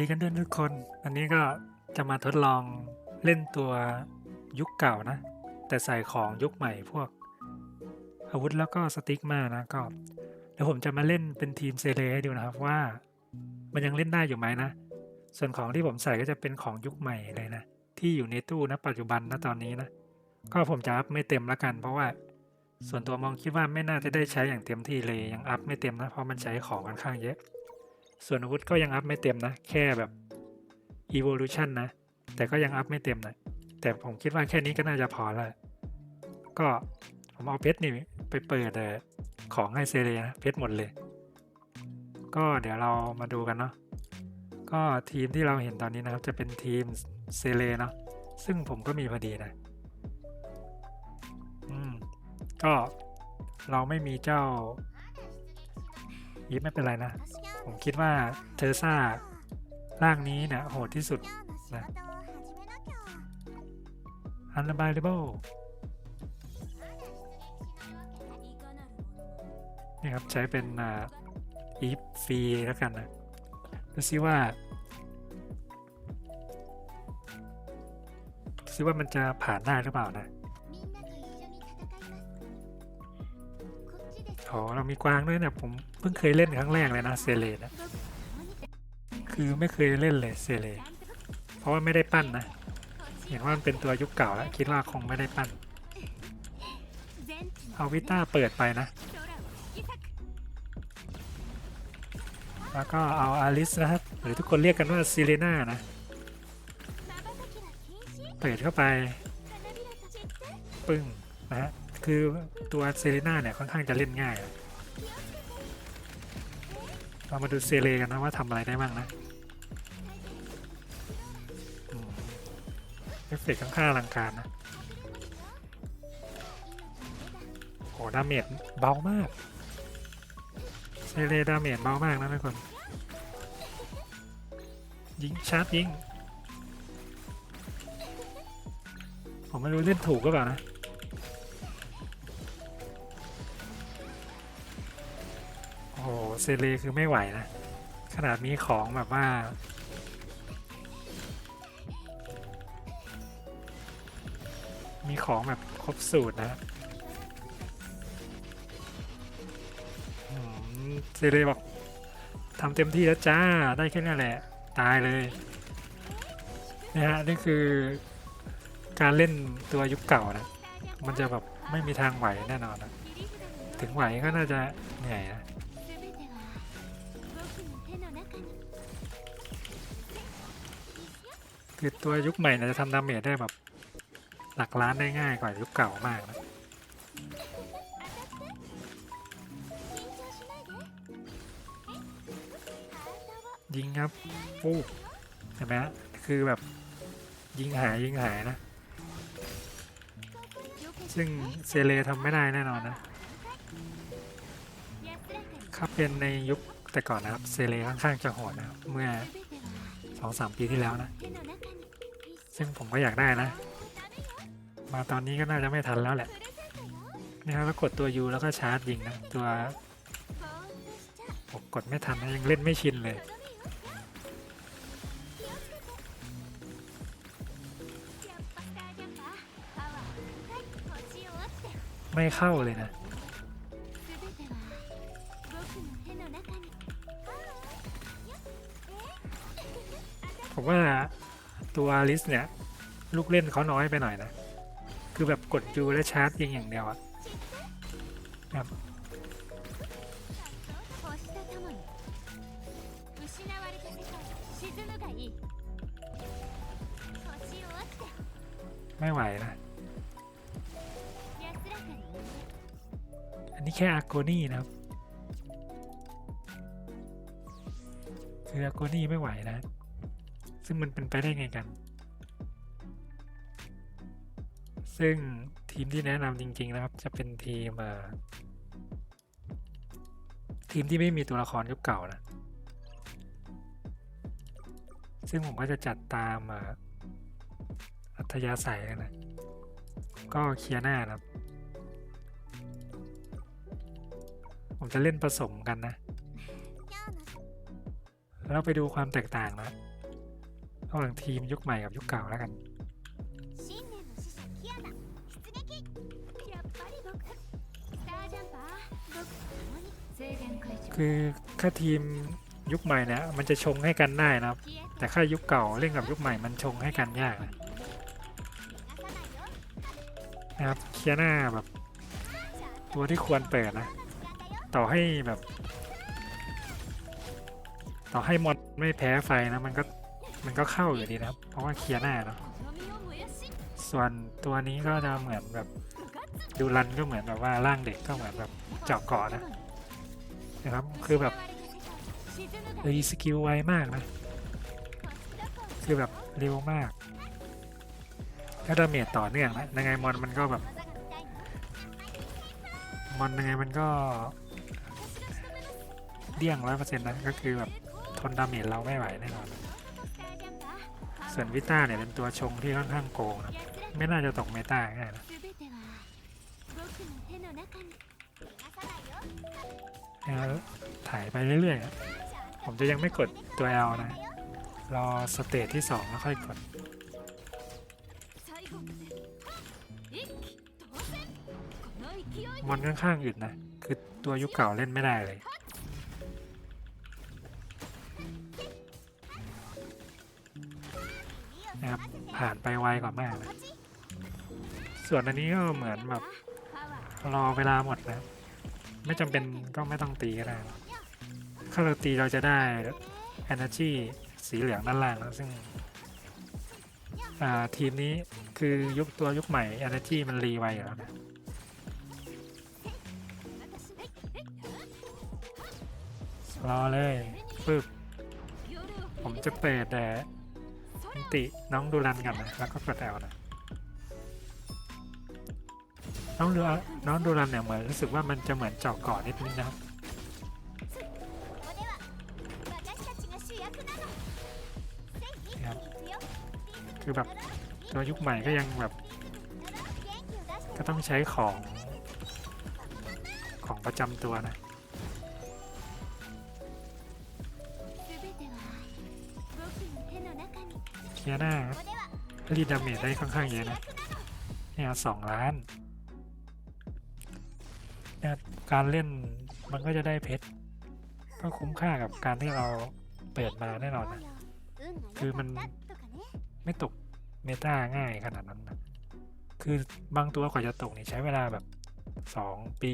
ดีกันด้วยทุกคน อันนี้ก็จะมาทดลองเล่นตัวยุคเก่านะ แต่ใส่ของยุคใหม่พวก อาวุธแล้วก็สติ๊กมานะก็เดี๋ยวผมจะมาเล่นเป็นทีมเซเลให้ดูนะครับว่า มันยังเล่นได้อยู่ไหมนะ ส่วนของที่ผมใส่ก็จะเป็นของยุคใหม่เลยนะ ที่อยู่ในตู้นะปัจจุบันนะตอนนี้นะ ก็ผมจะอัพไม่เต็มละกัน เพราะว่า ส่วนตัวมองคิดว่าไม่น่าจะได้ใช้อย่างเต็มที่เลยยังอัพไม่เต็มนะเพราะมันใช้ของค่อนข้างเยอะ ส่วนอาวุธก็ยังอัพไม่เต็มนะ แค่แบบ evolution นะ แต่ก็ยังอัพไม่เต็มนะ แต่ผมคิดว่าแค่นี้ก็น่าจะพอแล้ว ก็ผมเอาเพชรนี่ไปเปิดของให้เซเลนะเพชรหมดเลย ก็เดี๋ยวเรามาดูกันเนาะ ก็ทีมที่เราเห็นตอนนี้นะครับ จะเป็นทีมเซเลเนาะ ซึ่งผมก็มีพอดีนะ อืม ก็เราไม่มีเจ้ายิปไม่เป็นไรนะ ผมคิดว่าเทอร์ซ่าร่างนี้เนี่ยโหดที่สุดนะ Unavailable นี่ครับใช้เป็นอีฟฟรีแล้วกันนะดูซิว่าดูซิว่ามันจะผ่านได้หรือเปล่านะ โอ้เรามีกวางด้วยเนี่ยผมเพิ่งเคยเล่นครั้งแรกเลยนะเซเลนะคือไม่เคยเล่นเลยเซเลเพราะว่าไม่ได้ปั้นนะเห็นว่ามันเป็นตัวยุคเก่าแล้วคิดว่าคงไม่ได้ปั้น เอาวิต้าเปิดไปนะ แล้วก็เอาอาริสนะครับหรือทุกคนเรียกกันว่าซิเลน่านะ เปิดเข้าไป ปึ้งนะฮะ คือตัวเซเลน่าเนี่ยค่อนข้างจะเล่นง่าย เรามาดูเซเลกันนะว่าทำอะไรได้บ้างนะเอฟเฟกต์ค่อนข้างอลังการนะโหดาเมจเบามากเซเลดาเมจเบามากนะทุกคน ยิงชาร์จยิง ผมไม่รู้เล่นถูกก็เปล่านะ เซเลคือไม่ไหวนะ ขนาดมีของแบบว่า มีของแบบครบสูตรนะเซเลบอกทำเต็มที่แล้วจ้า ได้แค่นั้นแหละ ตายเลยนะฮะนี่คือการเล่นตัวยุคเก่านะ มันจะแบบไม่มีทางไหวแน่นอนนะ ถึงไหวก็น่าจะเหนื่อยนะ คือตัวยุคใหม่เนี่ยจะทำดาเมจได้แบบ หลักล้านได้ง่ายกว่ายุคเก่ามากนะยิงครับฟูกเห็นไหมฮะคือแบบยิงหายยิงหายนะ ซึ่งเซเลทำไม่ได้แน่นอนนะ ครับเป็นในยุคแต่ก่อนนะครับ เซเลค่อนข้างจะโหดนะครับ เมื่อสองสามปีที่แล้วนะ ซึ่งผมก็อยากได้นะ มาตอนนี้ก็น่าจะไม่ทันแล้วแหละนี่ครับแล้วกดตัว U แล้วก็ชาร์จยิงนะ ตัวผมกดไม่ทันนะยังเล่นไม่ชินเลยไม่เข้าเลยนะ ผมว่า ตัวอลิสเนี่ย ลูกเล่นเขาน้อยไปหน่อยนะ คือแบบกดยูและชาร์จยิงอย่างเดียวอะครับไม่ไหวนะ อันนี้แค่อาโกนี่นะครับ คืออาโกนี่ไม่ไหวนะ ซึ่งมันเป็นไปได้ไงกัน ซึ่งทีมที่แนะนำจริง ๆ นะครับ จะเป็นทีมทีมที่ไม่มีตัวละครยุคเก่านะ ซึ่งผมก็จะจัดตามอัธยาศัยเลยนะ ก็เคลียร์หน้านะครับ ผมจะเล่นผสมกันนะ แล้วไปดูความแตกต่างนะ ระหว่างทีมยุคใหม่กับยุคเก่าแล้วกันคือถ้าทีมยุคใหม่เนี่ยมันจะชงให้กันได้นะครับ แต่ค่ายุคเก่าเล่นกับยุคใหม่มันชงให้กันยากนะครับเคียหน้าแบบ ตัวที่ควรเปิดนะ ต่อให้แบบ ต่อให้มอนไม่แพ้ไฟนะมันก็ มันก็เข้าอยู่ดีนะครับ เพราะว่าเคลียร์หน้าเนาะส่วนตัวนี้ก็จะเหมือนแบบดูรันก็เหมือนแบบว่าร่างเด็กก็เหมือนแบบเจาะเกาะนะนะครับคือแบบรีสกิลไวมากนะ คือแบบเร็วมากถ้าดาเมจต่อเนื่องนะยังไงมอนมันก็แบบมอนยังไงมันก็เดี่ยงร้อยเปอร์เซ็นต์นะก็คือแบบทนดาเมจเราไม่ไหวแน่นอน ส่วนวิต้าเนี่ยเป็นตัวชงที่ค่อนข้างโกงนะไม่น่าจะตกเมตาง่ายนะแล้วถ่ายไปเรื่อยๆ ผมจะยังไม่กดตัว L นะ รอสเตจที่ 2 แล้วค่อยกดมันค่อนข้างอึดนะ คือตัวยุคเก่าเล่นไม่ได้เลย ผ่านไปไวกว่ามากนะส่วนอันนี้ก็เหมือนแบบรอเวลาหมดนะ ไม่จำเป็นก็ไม่ต้องตีก็ได้ถ้าเราตีเราจะได้ energy สีเหลืองด้านล่างนะซึ่งทีมนี้คือยุคตัวยุคใหม่ energy มันรีไวอยู่แล้วนะรอเลยปึ๊บผมจะเปิดแต่ อันติน้องดูรันกันนะแล้วก็กรดแอลนะน้องดูน้องดูรันเนี่ยเหมือนรู้สึกว่ามันจะเหมือนเจาะก่อนนิดนึงนะครับคือแบบตัวยุคใหม่ก็ยังแบบ ก็ต้องใช้ของของประจำตัวนะ คียน่ารีดดาเมจได้ค่อนข้างเยอะนะเนี่ยสองล้านเนี่ยการเล่นมันก็จะได้เพชรก็คุ้มค่ากับการที่เราเปิดมาแน่นอนนะคือมันไม่ตกเมตาง่ายขนาดนั้นนะคือบางตัวกว่าจะตกนี่ใช้เวลาแบบสองปี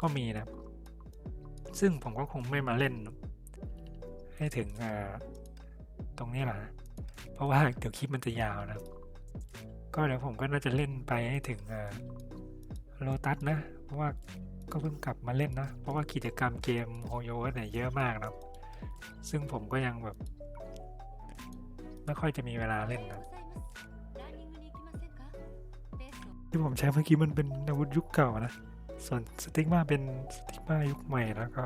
ก็มีนะ ซึ่งผมก็คงไม่มาเล่น ให้ถึงอะ ตรงนี้แหละเพราะว่าเดี๋ยวคลิปมันจะยาวนะก็เดี๋ยวผมก็น่าจะเล่นไปให้ถึงโลตัสนะ เพราะว่าก็เพิ่งกลับมาเล่นนะ เพราะว่ากิจกรรมเกมโฮโยเนี่ยเยอะมากนะซึ่งผมก็ยังแบบ ไม่ค่อยจะมีเวลาเล่นนะที่ผมใช้เมื่อกี้มันเป็นอาวุธยุคเก่านะ ส่วนสติ๊กมาเป็นสติ๊กมายุคใหม่แล้วก็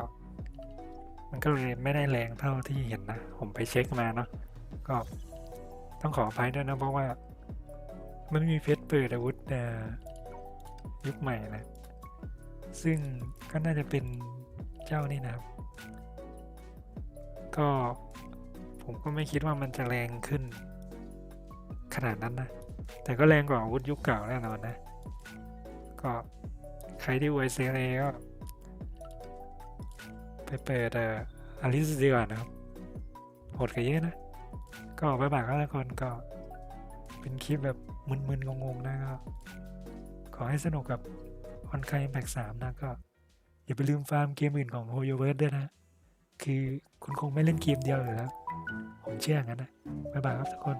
มันก็เลยไม่ได้แรงเท่าที่เห็นนะ ผมไปเช็คมาเนาะก็ต้องขออภัยด้วยนะเพราะว่า มันมีเพชรเปิดอาวุธยุคใหม่นะ ซึ่งก็น่าจะเป็นเจ้านี่นะครับ ก็ผมก็ไม่คิดว่ามันจะแรงขึ้น ขนาดนั้นนะ แต่ก็แรงกว่าอาวุธยุคเก่าแน่นอนนะ ก็ใครที่อวยเซเลก็ ไปเปิดอลิสดีกว่านะครับโหดกันเยอะนะ ก็บ๊ายบายครับทุกคนก็เป็นคลิปแบบมึนๆงงๆนะก็ขอให้สนุกกับออนไคแพ็กสามนะก็ อย่าไปลืมฟาร์มเกมอื่นของโฮโยเวิร์ดด้วยนะ คือคุณคงไม่เล่นเกมเดียวอยู่แล้ว ผมเชื่องั้นนะ บ๊ายบายครับทุกคน